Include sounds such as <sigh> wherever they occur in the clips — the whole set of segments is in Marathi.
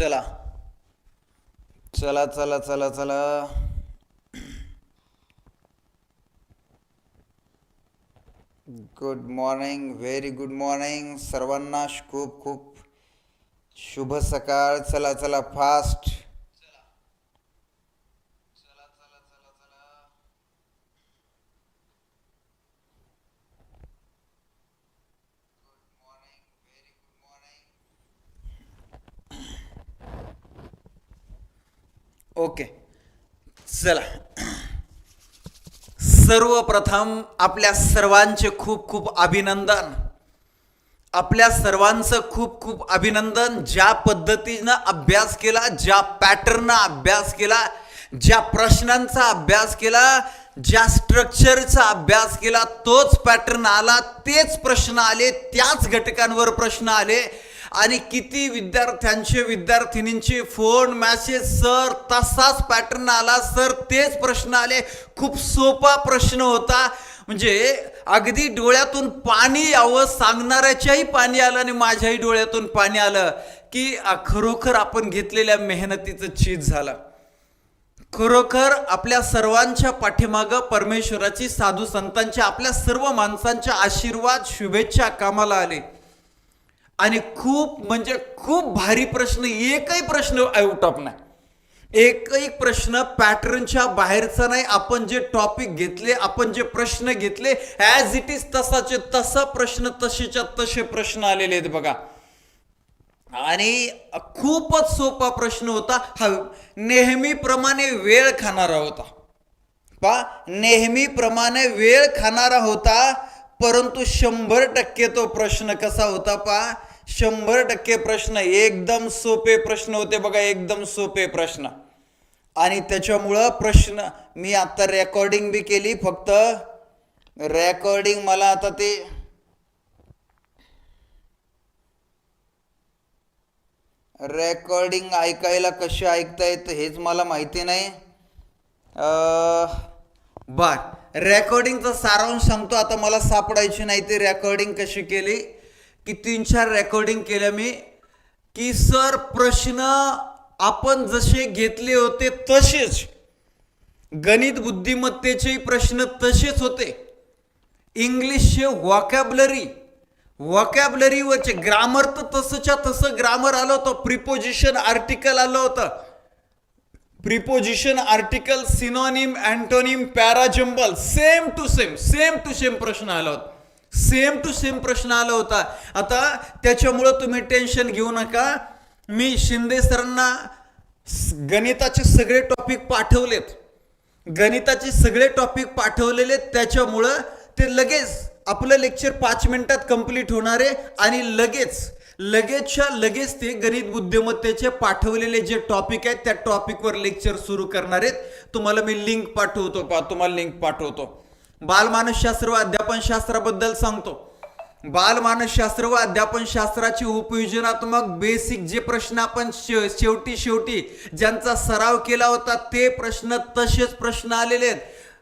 चला. चला चला चला चला. Good morning very good morning सर्वांना खूप खूप शुभ सकाळ. चला चला फास्ट ओके. चला. सर्वप्रथम आपल्या सर्वांचे खूप खूप अभिनंदन. आपल्या सर्वांचं खूप खूप अभिनंदन. ज्या पद्धतीनं अभ्यास केला ज्या पॅटर्ननं अभ्यास केला ज्या प्रश्नांचा अभ्यास केला ज्या स्ट्रक्चरचा अभ्यास केला तोच पॅटर्न आला तेच प्रश्न आले त्याच घटकांवर प्रश्न आले आणि किती विद्यार्थ्यांचे विद्यार्थिनींचे फोन मॅसेज सर तसाच पॅटर्न आला. सर तेच प्रश्न आले. खूप सोपा प्रश्न होता. म्हणजे अगदी डोळ्यातून पाणी यावं सांगणाऱ्याच्याही पाणी आलं आणि माझ्याही डोळ्यातून पाणी आलं की खरोखर आपण घेतलेल्या मेहनतीचं चीज झालं. खरोखर आपल्या सर्वांच्या पाठीमागं परमेश्वराची साधू संतांच्या आपल्या सर्व माणसांच्या आशीर्वाद शुभेच्छा कामाला आले. आणि खूप म्हणजे खूप भारी प्रश्न एकही प्रश्न आउट ऑफ नाही. एकही प्रश्न पॅटर्नच्या बाहेरचा नाही. आपण जे टॉपिक घेतले आपण जे प्रश्न घेतले ॲज इट इज तसाचे तसा प्रश्न तसेच्या तसे प्रश्न आलेले आहेत बघा. आणि खूपच सोपा प्रश्न होता. हा नेहमीप्रमाणे वेळ खाणारा होता. पा नेहमीप्रमाणे वेळ खाणारा होता परंतु शंभर टक्के तो प्रश्न कसा होता पा शंभर टक्के प्रश्न एकदम सोपे प्रश्न होते बघा एकदम सोपे प्रश्न. आणि त्याच्यामुळं प्रश्न मी आता रेकॉर्डिंग बी केली फक्त रेकॉर्डिंग मला आता ते रेकॉर्डिंग ऐकायला कसे ऐकता येतं हेच मला माहिती नाही. बर. रेकॉर्डिंगचा सारांश सांगतो आता मला सापडायची नाही ती रेकॉर्डिंग कशी केली. की तीन चार रेकॉर्डिंग केल्या मी की सर प्रश्न आपण जसे घेतले होते तसेच. गणित बुद्धिमत्तेचे प्रश्न तसेच होते. इंग्लिशचे वॉकॅबलरी वॉकॅबलरीवरचे ग्रामर तर तसंच्या तसं ग्रामर आलं होतं. प्रिपोजिशन आर्टिकल आलं होतं. Preposition article synonym antonym parajumble same to same same to same प्रश्न आला होता. सेम टू सेम प्रश्न आला होता. आता त्याच्यामुळं तुम्ही टेन्शन घेऊ नका. मी शिंदे सरांना गणिताचे सगळे टॉपिक पाठवलेत. गणिताचे सगळे टॉपिक पाठवलेले त्याच्यामुळं ते लगेच आपलं लेक्चर पाच मिनिटात कंप्लीट होणार आहे आणि लगेच लगेचच्या लगेच ते गणित बुद्धिमत्तेचे पाठवलेले जे टॉपिक आहेत त्या टॉपिकवर लेक्चर सुरू करणार आहेत. तुम्हाला मी लिंक पाठवतो पा तुम्हाला लिंक पाठवतो. बालमानसशास्त्र व अध्यापन शास्त्राबद्दल सांगतो. बालमानसशास्त्र व अध्यापन शास्त्राची उपयोजनात्मक बेसिक जे प्रश्न आपण शे- शेवटी शेवटी ज्यांचा सराव केला होता ते प्रश्न तसेच प्रश्न आलेले आहेत.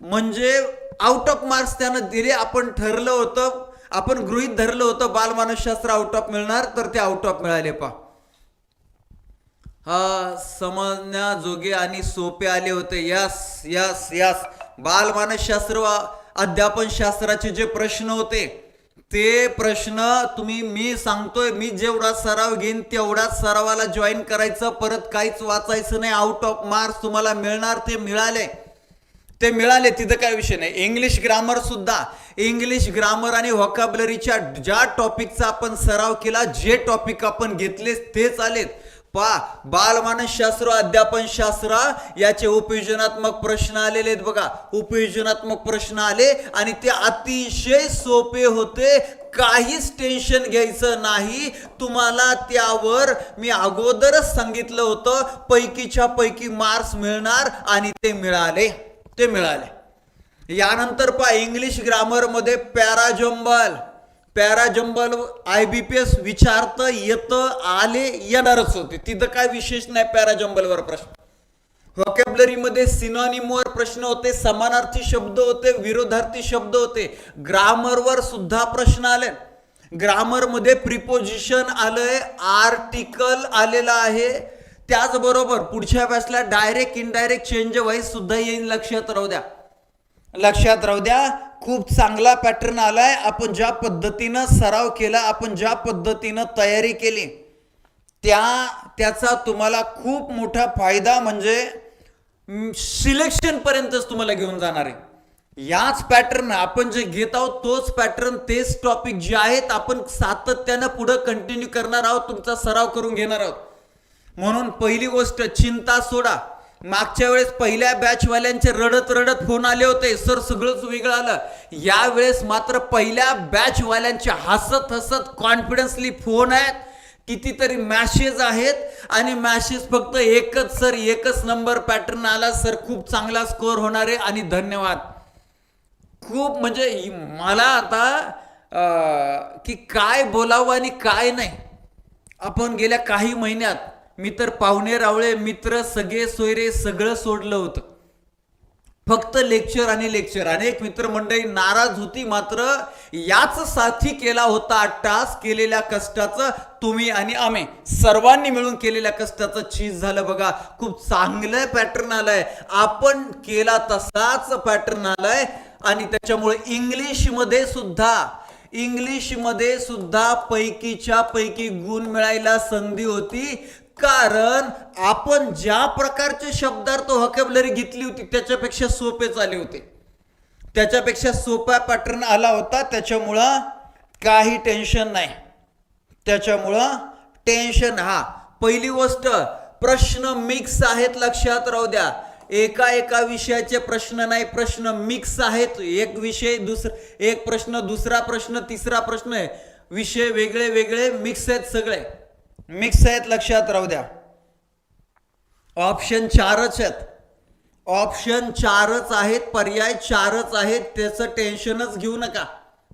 म्हणजे आउट ऑफ मार्क्स त्यानं दिले आपण ठरलं होतं आपण गृहित धरलं होतं बालमानसशास्त्र आउट ऑफ मिळणार तर ते आउट ऑफ मिळाले पा हा समजण्याजोगे आणि सोपे आले होते. यस यस यस बालमानसशास्त्र व अध्यापन शास्त्राचे जे प्रश्न होते ते प्रश्न तुम्ही मी सांगतोय मी जेवढा सराव घेईन तेवढाच सरावाला जॉईन करायचं परत काहीच वाचायचं नाही आउट ऑफ मार्क्स तुम्हाला मिळणार ते मिळाले. ते मिळाले तिथं काय विषय नाही. इंग्लिश ग्रामर सुद्धा. इंग्लिश ग्रामर आणि व्हॉकाबलरीच्या ज्या टॉपिकचा आपण सराव केला जे टॉपिक आपण घेतले तेच आलेत. पा बालमानसशास्त्र अध्यापनशास्त्र याचे उपयोजनात्मक प्रश्न आलेले आहेत बघा. उपयोजनात्मक प्रश्न आले आणि ते अतिशय सोपे होते. काहीच टेन्शन घ्यायचं नाही. तुम्हाला त्यावर मी अगोदरच सांगितलं होतं पैकीच्या पैकी मार्क्स मिळणार आणि ते मिळाले. ते मिळाले. यानंतर पहा English ग्रामरमध्ये parajumble. Parajumble I B P S विचारतं येतं आले येणारच होते. तिथं काय विशेष नाही पॅराजंबलवर प्रश्न. व्हॉकॅबलरीमध्ये सिनॉनिमवर प्रश्न होते समानार्थी शब्द होते विरोधार्थी शब्द होते. ग्रामरवर सुद्धा प्रश्न आले. ग्रामरमध्ये प्रिपोजिशन आलंय आर्टिकल आलेलं आहे. त्याचबरोबर पुढच्या अभ्यासला डायरेक्ट इनडायरेक्ट चेंज वाईज सुद्धा येईल लक्षात राहू द्या. लक्षात राहू द्या खूप चांगला पॅटर्न आलाय. आपण ज्या पद्धतीनं सराव केला आपण ज्या पद्धतीनं तयारी केली त्या त्याचा तुम्हाला खूप मोठा फायदा म्हणजे सिलेक्शन पर्यंतच तुम्हाला घेऊन जाणार आहे. याच पॅटर्न आपण जे घेत आहोत तोच पॅटर्न तेच टॉपिक जे आहेत आपण सातत्यानं पुढं कंटिन्यू करणार आहोत तुमचा सराव करून घेणार आहोत. म्हणून पहिली गोष्ट चिंता सोडा. मागच्या वेळेस पहिल्या बॅचवाल्यांचे रडत रडत फोन आले होते. सर सगळंच वेगळं आलं. यावेळेस मात्र पहिल्या बॅचवाल्यांचे हसत हसत कॉन्फिडन्सली फोन आहेत. कितीतरी मॅसेज आहेत. आणि मॅसेज फक्त एकच सर एकच नंबर पॅटर्न आला. सर खूप चांगला स्कोअर होणार आहे आणि धन्यवाद. खूप म्हणजे मला आता की काय बोलावं आणि काय नाही. आपण गेल्या काही महिन्यात मी तर पाहुणे रावळे मित्र सगळे सोयरे सगळं सोडलं होतं. फक्त लेक्चर आणि लेक्चर अनेक मित्रमंडळी नाराज होती मात्र याच साथी केला होता आठ केलेल्या कष्टाचं तुम्ही आणि आम्ही. सर्वांनी मिळून केलेल्या कष्टाचं चीज झालं बघा. खूप चांगलं पॅटर्न आलंय. आपण केला तसाच पॅटर्न आलाय. आणि त्याच्यामुळे इंग्लिशमध्ये सुद्धा इंग्लिशमध्ये सुद्धा पैकीच्या पैकी गुण मिळायला संधी होती. कारण आपण ज्या प्रकारचे शब्दार्थ व्हॉकॅबलरी घेतली होती त्याच्यापेक्षा सोपे आले होते. त्याच्यापेक्षा सोपा पॅटर्न आला होता त्याच्यामुळं काही टेन्शन नाही. त्याच्यामुळं टेन्शन हा. पहिली गोष्ट प्रश्न मिक्स आहेत लक्षात राहू द्या. एका एका विषयाचे प्रश्न नाही प्रश्न मिक्स आहेत. एक विषय दुसरा एक प्रश्न दुसरा प्रश्न तिसरा प्रश्न आहे विषय वेगळे वेगळे मिक्स आहेत सगळे. मिक्स आहेत लक्षात राहू द्या. ऑप्शन चारच आहेत. ऑप्शन चारच आहेत पर्याय चारच आहेत. त्याचं टेन्शनच घेऊ नका.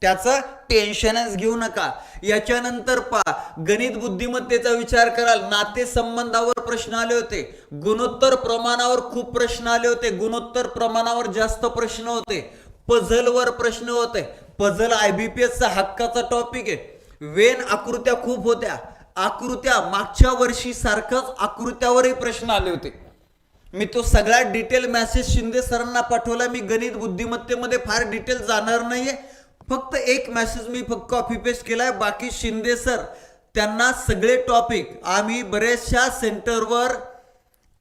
त्याचं टेन्शनच घेऊ नका. याच्यानंतर पा गणित बुद्धिमत्तेचा विचार कराल. नाते संबंधावर प्रश्न आले होते. गुणोत्तर प्रमाणावर खूप प्रश्न आले होते. गुणोत्तर प्रमाणावर जास्त प्रश्न होते. पझलवर प्रश्न होते. पझल आय बी पी एसचा हक्काचा टॉपिक आहे. वेन आकृत्या खूप होत्या. आकृत्या मागच्या वर्षी सारखंच आकृत्यावरही प्रश्न आले होते. मी तो सगळा डिटेल मॅसेज शिंदे सरांना पाठवला. मी गणित बुद्धिमत्तेमध्ये फार डिटेल जाणार नाहीये. फक्त एक मॅसेज मी फक्त कॉपी पेस्ट केलाय. बाकी शिंदे सर त्यांना सगळे टॉपिक आम्ही बऱ्याचशा सेंटरवर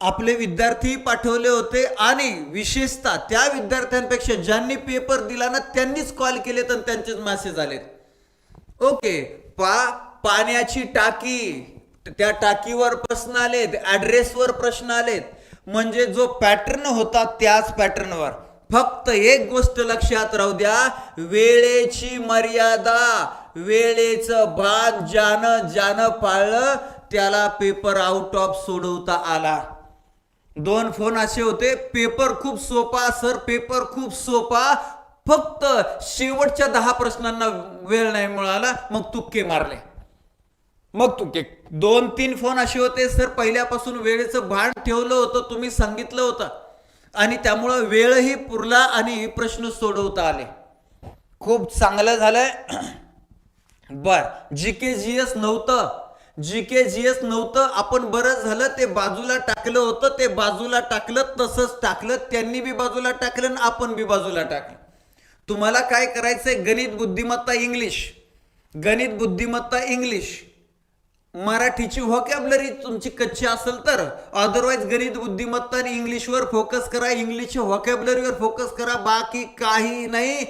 आपले विद्यार्थी पाठवले होते. आणि विशेषतः त्या विद्यार्थ्यांपेक्षा ज्यांनी पेपर दिला ना त्यांनीच कॉल केले तर त्यांचेच मॅसेज आलेत. ओके पा पाण्याची टाकी त्या टाकीवर प्रश्न आलेत ऍड्रेसवर प्रश्न आलेत. म्हणजे जो पॅटर्न होता त्याच पॅटर्नवर फक्त एक गोष्ट लक्षात राहू द्या वेळेची मर्यादा वेळेचं भान ज्यानं ज्यानं पाळलं त्याला पेपर आउट ऑफ सोडवता आला. दोन फोन असे होते पेपर खूप सोपा सर पेपर खूप सोपा. फक्त शेवटच्या दहा प्रश्नांना वेळ नाही मिळाला मग तुक्के मारले. मग तुक्के दोन तीन फोन असे होते सर पहिल्यापासून वेळेचं भान ठेवलं होतं तुम्ही सांगितलं होतं. आणि त्यामुळं वेळही पुरला आणि प्रश्न सोडवता आले. खूप चांगलं झालंय. <clears throat> बर जी के जी एस नव्हतं. जी के जी एस नव्हतं. आपण बरं झालं ते बाजूला टाकलं होतं ते बाजूला टाकलं तसंच टाकलं त्यांनी बी बाजूला टाकलं आणि आपण बी बाजूला टाकलं. तुम्हाला काय करायचंय? गणित बुद्धिमत्ता इंग्लिश. गणित बुद्धिमत्ता इंग्लिश. मराठीची व्हॉकॅबलरी तुमची कच्ची असेल तर अदरवाईज गणित बुद्धिमत्ता आणि इंग्लिशवर फोकस करा. इंग्लिशच्या व्हॉकॅबलरीवर फोकस करा. बाकी काही नाही.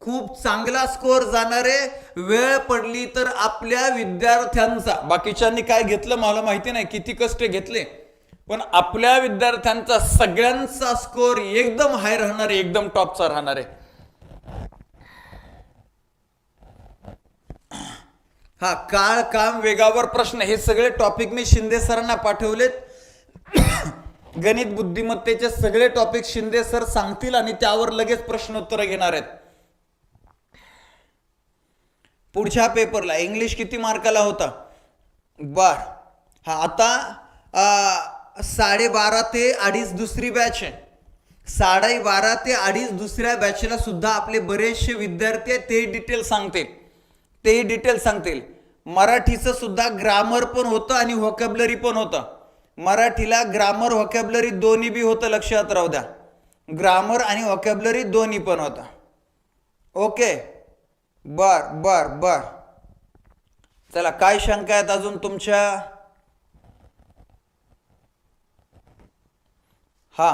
खूप चांगला स्कोअर जाणार आहे. वेळ पडली तर आपल्या विद्यार्थ्यांचा. बाकीच्यांनी काय घेतलं मला माहिती नाही. किती कष्ट घेतले. पण आपल्या विद्यार्थ्यांचा सगळ्यांचा स्कोअर एकदम हाय राहणार आहे. एकदम टॉपचा राहणार आहे. हा काळ काम वेगावर प्रश्न. हे सगळे टॉपिक मी शिंदे सरांना पाठवलेत. <coughs> गणित बुद्धिमत्तेचे सगळे टॉपिक शिंदे सर सांगतील आणि त्यावर लगेच प्रश्नोत्तर घेणार आहेत. पुढच्या पेपरला इंग्लिश किती मार्काला होता? बर. हा आता साडेबारा ते अडीच दुसरी बॅच आहे. साडे बारा ते अडीच दुसऱ्या बॅचला सुद्धा आपले बरेचसे विद्यार्थी आहेत ते डिटेल सांगतील. तेही डिटेल सांगतील. मराठीचं सुद्धा ग्रामर पण होतं आणि व्हॉकॅबलरी पण होतं. मराठीला ग्रामर व्हॉकॅबलरी दोन्ही बी होतं लक्षात राहू द्या. ग्रामर आणि व्हॉकॅबलरी दोन्ही पण होतं. ओके बर बर बर. चला काय शंका आहेत अजून तुमच्या? हा.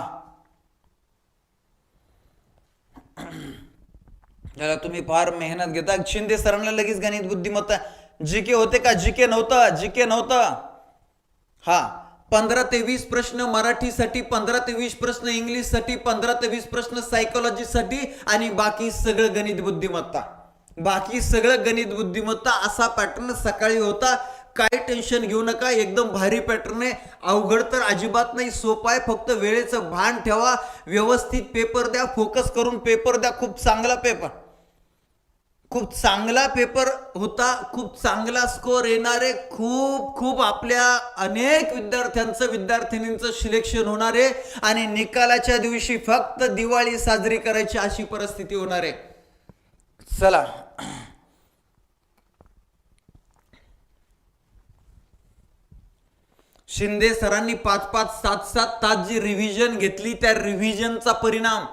ज्याला तुम्ही फार मेहनत घेता. शिंदे सरांना लगेच गणित बुद्धिमत्ता. जी के होते का? जी के नव्हतं. जी के नव्हतं. हा. पंधरा ते वीस प्रश्न मराठीसाठी पंधरा ते वीस प्रश्न इंग्लिशसाठी पंधरा ते वीस प्रश्न सायकोलॉजीसाठी आणि बाकी सगळं गणित बुद्धिमत्ता. बाकी सगळं गणित बुद्धिमत्ता असा पॅटर्न सकाळी होता. काही टेन्शन घेऊ नका. एकदम भारी पॅटर्न आहे. अवघड तर अजिबात नाही. सोपं आहे. फक्त वेळेचं भान ठेवा. व्यवस्थित पेपर द्या. फोकस करून पेपर द्या. खूप चांगला पेपर खूप चांगला पेपर होता खूप चांगला स्कोर येणारे खूप खूप आपल्या अनेक विद्यार्थ्यांचं विद्यार्थिनींचं सिलेक्शन होणार आहे आणि निकालाच्या दिवशी फक्त दिवाळी साजरी करायची अशी परिस्थिती होणार आहे. चला. शिंदे सरांनी पाच पाच सात सात तास जी रिव्हिजन घेतली त्या रिव्हिजनचा परिणाम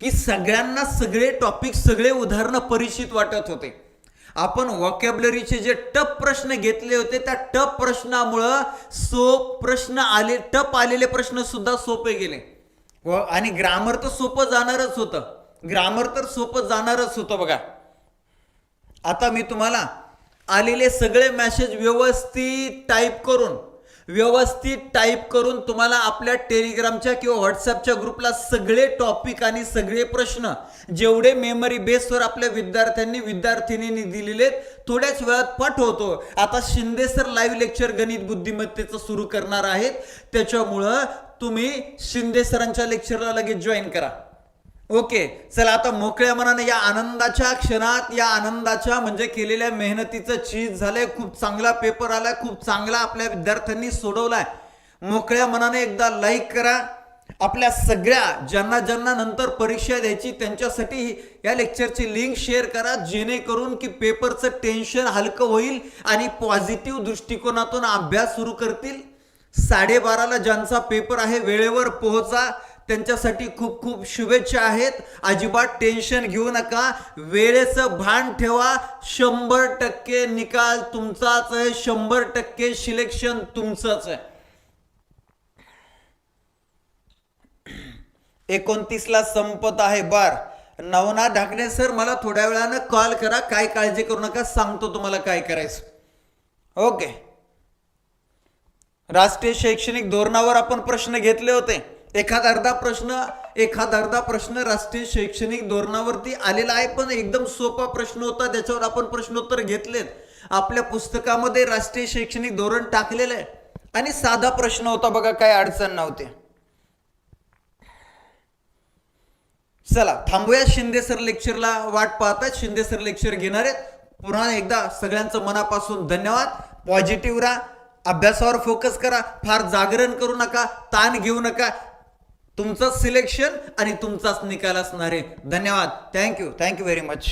की सगळ्यांना सगळे टॉपिक सगळे उदाहरणं परिचित वाटत होते. आपण वॉकॅबलरीचे जे टप प्रश्न घेतले होते त्या टप प्रश्नामुळं सोप प्रश्न आले टप आलेले प्रश्न सुद्धा सोपे गेले. व आणि ग्रामर तर सोपं जाणारच होतं. ग्रामर तर सोपं जाणारच होतं बघा. आता मी तुम्हाला आलेले सगळे मॅसेज व्यवस्थित टाईप करून व्यवस्थित टाईप करून तुम्हाला आपल्या टेलिग्रामच्या किंवा व्हॉट्सअपच्या ग्रुपला सगळे टॉपिक आणि सगळे प्रश्न जेवढे मेमरी बेसवर आपल्या विद्यार्थ्यांनी विद्यार्थिनींनी दिलेले आहेत, थोड्याच वेळात पाठवतो. आता शिंदे सर लाईव्ह लेक्चर गणित बुद्धिमत्तेचं सुरू करणार आहेत. त्याच्यामुळं तुम्ही शिंदे सरांच्या लेक्चरला लगेच जॉईन करा. ओके चला आता मोकळ्या मनाने या आनंदाच्या क्षणात या आनंदाच्या म्हणजे केलेल्या मेहनतीचं चीज झालंय खूप चांगला पेपर आलाय खूप चांगला आपल्या विद्यार्थ्यांनी सोडवलाय. मोकळ्या मनाने एकदा लाईक करा. आपल्या सगळ्या ज्यांना ज्यांना नंतर परीक्षा द्यायची त्यांच्यासाठी या लेक्चरची लिंक शेअर करा जेणेकरून की पेपरचं टेन्शन हलकं होईल आणि पॉझिटिव्ह दृष्टिकोनातून अभ्यास सुरू करतील. साडेबाराला ज्यांचा पेपर आहे वेळेवर पोहोचा. त्यांच्यासाठी खूप खूप शुभेच्छा आहेत. अजिबात टेन्शन घेऊ नका. वेळेचं भान ठेवा. शंभर टक्के निकाल तुमचाच आहे. शंभर टक्के सिलेक्शन तुमचंच आहे. एकोणतीसला संपत आहे. बार. नवना ढाकणे सर मला थोड्या वेळानं कॉल करा. काय काळजी करू नका. सांगतो तुम्हाला काय करायचं. ओके. राष्ट्रीय शैक्षणिक धोरणावर आपण प्रश्न घेतले होते. एखाद अर्धा प्रश्न एखाद अर्धा प्रश्न राष्ट्रीय शैक्षणिक धोरणावरती आलेला आहे पण एकदम सोपा प्रश्न होता त्याच्यावर आपण प्रश्नोत्तर घेतलेत. आपल्या पुस्तकामध्ये राष्ट्रीय शैक्षणिक धोरण टाकलेलं आहे. आणि साधा प्रश्न होता बघा काय अडचण नव्हते. चला थांबूया. शिंदे सर लेक्चरला वाट पाहतात. शिंदे सर लेक्चर घेणार आहेत. पुन्हा एकदा सगळ्यांचं मनापासून धन्यवाद. पॉझिटिव्ह राहा. अभ्यासावर फोकस करा. फार जागरण करू नका. ताण घेऊ नका. तुमचं सिलेक्शन आणि तुमचाच निकाल असणार आहे. धन्यवाद. Thank you thank you very much